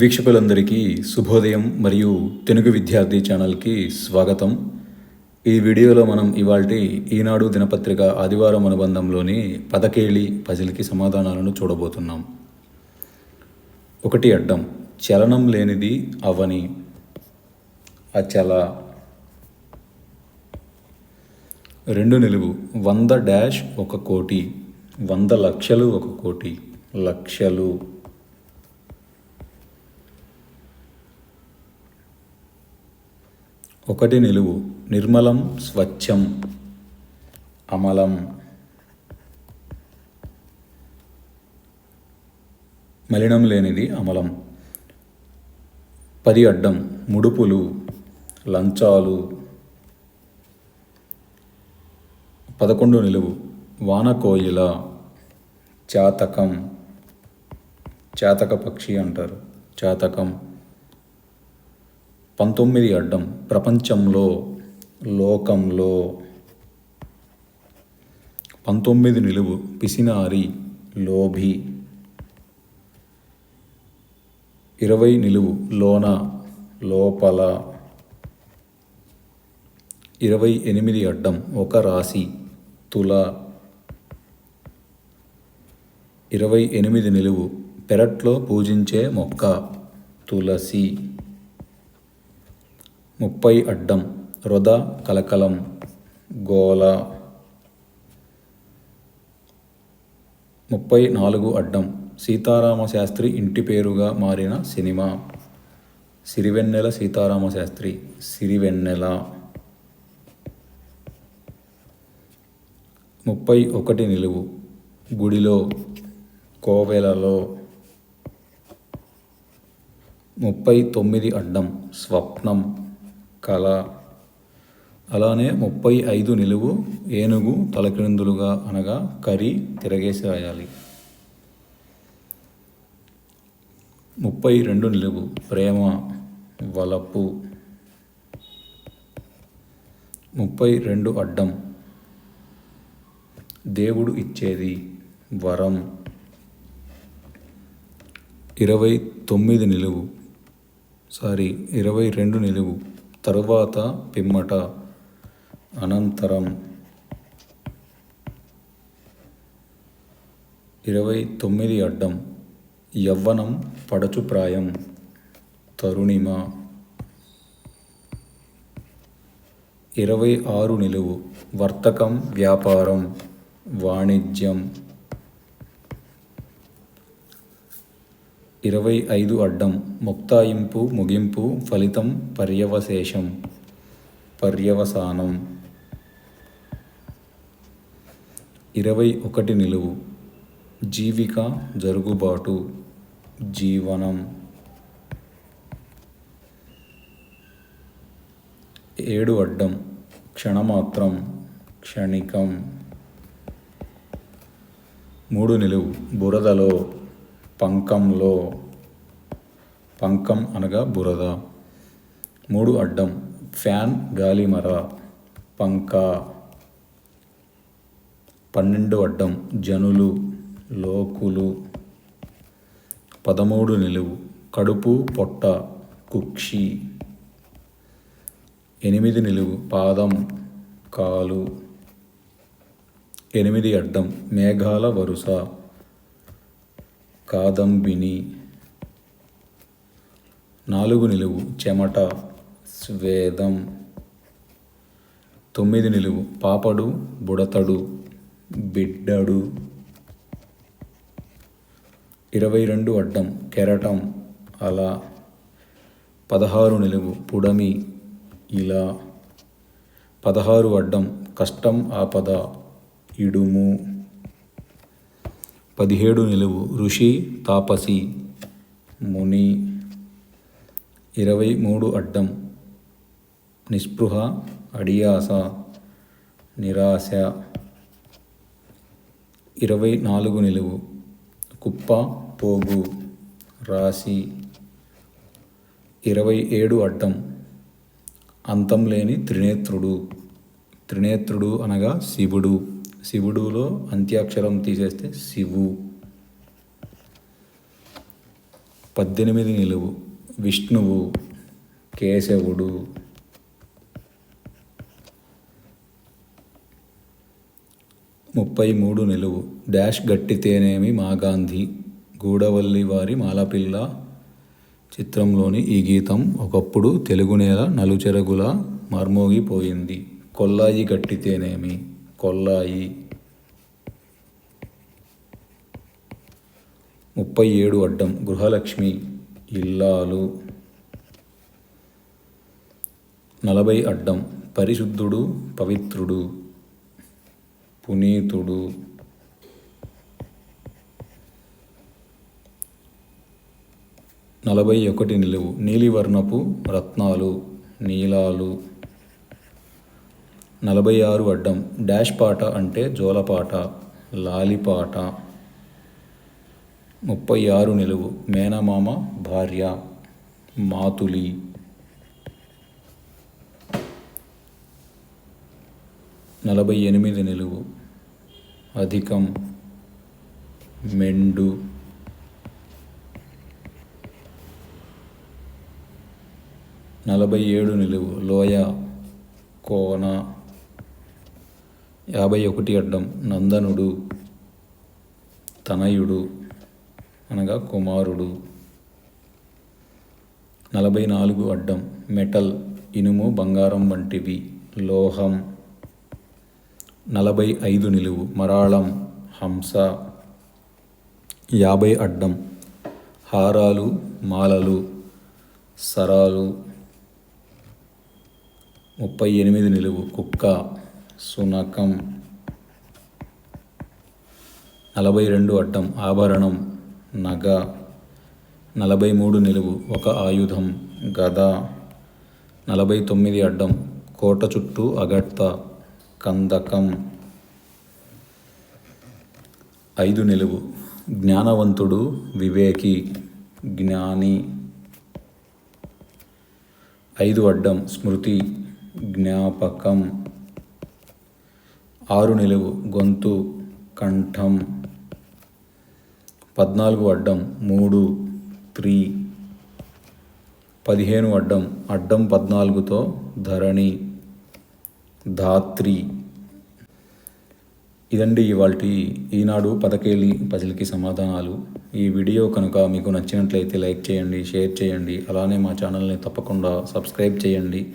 వీక్షకులందరికీ శుభోదయం మరియు తెలుగు విద్యార్థి ఛానల్కి స్వాగతం. ఈ వీడియోలో మనం ఇవాల్టి ఈనాడు దినపత్రిక ఆదివారం అనుబంధంలోని పదకేళి పజిల్కి సమాధానాలను చూడబోతున్నాం. ఒకటి అడ్డం చలనం లేనిది అవని. అచల. రెండు నిలువు వంద డాష్ ఒక కోటి వంద లక్షలు ఒక కోటి లక్షలు. ఒకటి నిలువు. నిర్మలం స్వచ్ఛం అమలం. మలినం లేనిది అమలం. పది అడ్డం. ముడుపులు లంచాలు. పదకొండు నిలువు. వానకోయిల చాతకం. చాతక పక్షి అంటారు. చాతకం. పంతొమ్మిది అడ్డం ప్రపంచంలో లోకంలో పంతొమ్మిది నిలువు పిసినారి లోభి ఇరవై నిలువు లోన లోపల ఇరవై ఎనిమిది అడ్డం ఒక రాశి తుల ఇరవై ఎనిమిది నిలువు పెరట్లో పూజించే మొక్క తులసి. ముప్పై అడ్డం. రొద కలకలం గోల. ముప్పై నాలుగు అడ్డం. సీతారామ శాస్త్రి ఇంటి పేరుగా మారిన సినిమా. సిరివెన్నెల సీతారామ శాస్త్రి. సిరివెన్నెల. ముప్పై ఒకటి నిలువు. గుడిలో కోవెలలో. ముప్పై తొమ్మిది అడ్డం. స్వప్నం. కళ. అలానే ముప్పై ఐదు నిలువు ఏనుగు తలక్రిందులుగా అనగా కరి తిరగేసి రాయాలి ముప్పై రెండు నిలువు ప్రేమ వలపు. ముప్పై రెండు అడ్డం. దేవుడు ఇచ్చేది వరం. ఇరవై తొమ్మిది నిలువు. సారీ ఇరవై రెండు నిలువు. తరువాత పిమ్మట అనంతరం ఇరవై తొమ్మిది అడ్డం యవ్వనం పడచుప్రాయం తరుణిమ ఇరవై ఆరు నిలువు వర్తకం వ్యాపారం వాణిజ్యం ఇరవై ఐదు అడ్డం ముక్తాయింపు ముగింపు ఫలితం పర్యవశేషం. పర్యవసానం. ఇరవై ఒకటి నిలువు. జీవిక జరుగుబాటు. జీవనం. ఏడు అడ్డం. క్షణమాత్రం. క్షణికం. మూడు నిలువు. బురదలో. పంకంలో పంకం అనగా బురద మూడు అడ్డం ఫ్యాన్ గాలిమర పంక పన్నెండు అడ్డం జనులు లోకులు పదమూడు నిలువు కడుపు పొట్ట కుక్షి ఎనిమిది నిలువు పాదం కాలు ఎనిమిది అడ్డం మేఘాల వరుస కాదంబిని. నాలుగు నిలువు చెమట స్వేదం. తొమ్మిది నిలువు పాపడు బుడతడు బిడ్డడు. ఇరవై రెండు అడ్డం కెరటం అలా. పదహారు నిలువు పుడమి ఇలా. పదహారు అడ్డం కష్టం ఆపద ఇడుము. పదిహేడు నిలువు. ఋషి తాపసి ముని. ఇరవై మూడు అడ్డం. నిస్పృహ అడియాస నిరాశ. ఇరవై నాలుగు నిలువు. కుప్ప పోగు రాశి. ఇరవై ఏడు అడ్డం. అంతం లేని త్రినేత్రుడు. త్రినేత్రుడు అనగా శివుడు. శివుడులో అంత్యాక్షరం తీసేస్తే శివు. పద్దెనిమిది నిలువు. విష్ణువు కేశవుడు. ముప్పై మూడు నిలువు. డాష్ గట్టితేనేమి మా గాంధీ. గూడవల్లి వారి మాలపిల్ల. చిత్రంలోని ఈ గీతం ఒకప్పుడు తెలుగు నేల నలుచెరగుల మార్మోగిపోయింది. కొల్లాయి గట్టితేనేమి? కొల్లాయి. ముప్పై ఏడు అడ్డం గృహలక్ష్మి ఇల్లాలు. నలభై అడ్డం పరిశుద్ధుడు పవిత్రుడు పునీతుడు. నలభై ఒకటి నిలువు నీలివర్ణపు రత్నాలు నీలాలు. నలభై ఆరు అడ్డం. డాష్ పాట అంటే జోలపాట లాలిపాట ముప్పై ఆరు నిలువు. మేనమామ భార్య మాతులి. నలభై ఎనిమిది నిలువు. అధికం. మెండు. నలభై ఏడు నిలువు. లోయ. కోన. యాభై ఒకటి అడ్డం నందనుడు తనయుడు అనగా కుమారుడు. నలభై నాలుగు అడ్డం మెటల్ ఇనుము బంగారం వంటివి. లోహం నలభై ఐదు నిలువు మరాళం హంస. యాభై అడ్డం హారాలు మాలలు సరాలు. ముప్పై ఎనిమిది నిలువు కుక్క. సునకం. నలభై రెండు అడ్డం ఆభరణం నగ. నలభై మూడు నిలువు ఒక ఆయుధం గద. నలభై తొమ్మిది అడ్డం కోట చుట్టూ అగట్త కందకం. ఐదు నిలువు జ్ఞానవంతుడు వివేకి జ్ఞాని. ఐదు అడ్డం స్మృతి జ్ఞాపకం. ఆరు నిలువు గొంతు కంఠం. పద్నాలుగు అడ్డం మూడు త్రీ. పదిహేను అడ్డం అడ్డం పద్నాలుగుతో ధరణి. ధాత్రి. ఇదండి ఇవాళ ఈనాడు పదకేలి పజిల్కి సమాధానాలు. ఈ వీడియో కనుక మీకు నచ్చినట్లయితే లైక్ చేయండి షేర్ చేయండి. అలానే మా ఛానల్ని తప్పకుండా సబ్స్క్రైబ్ చేయండి.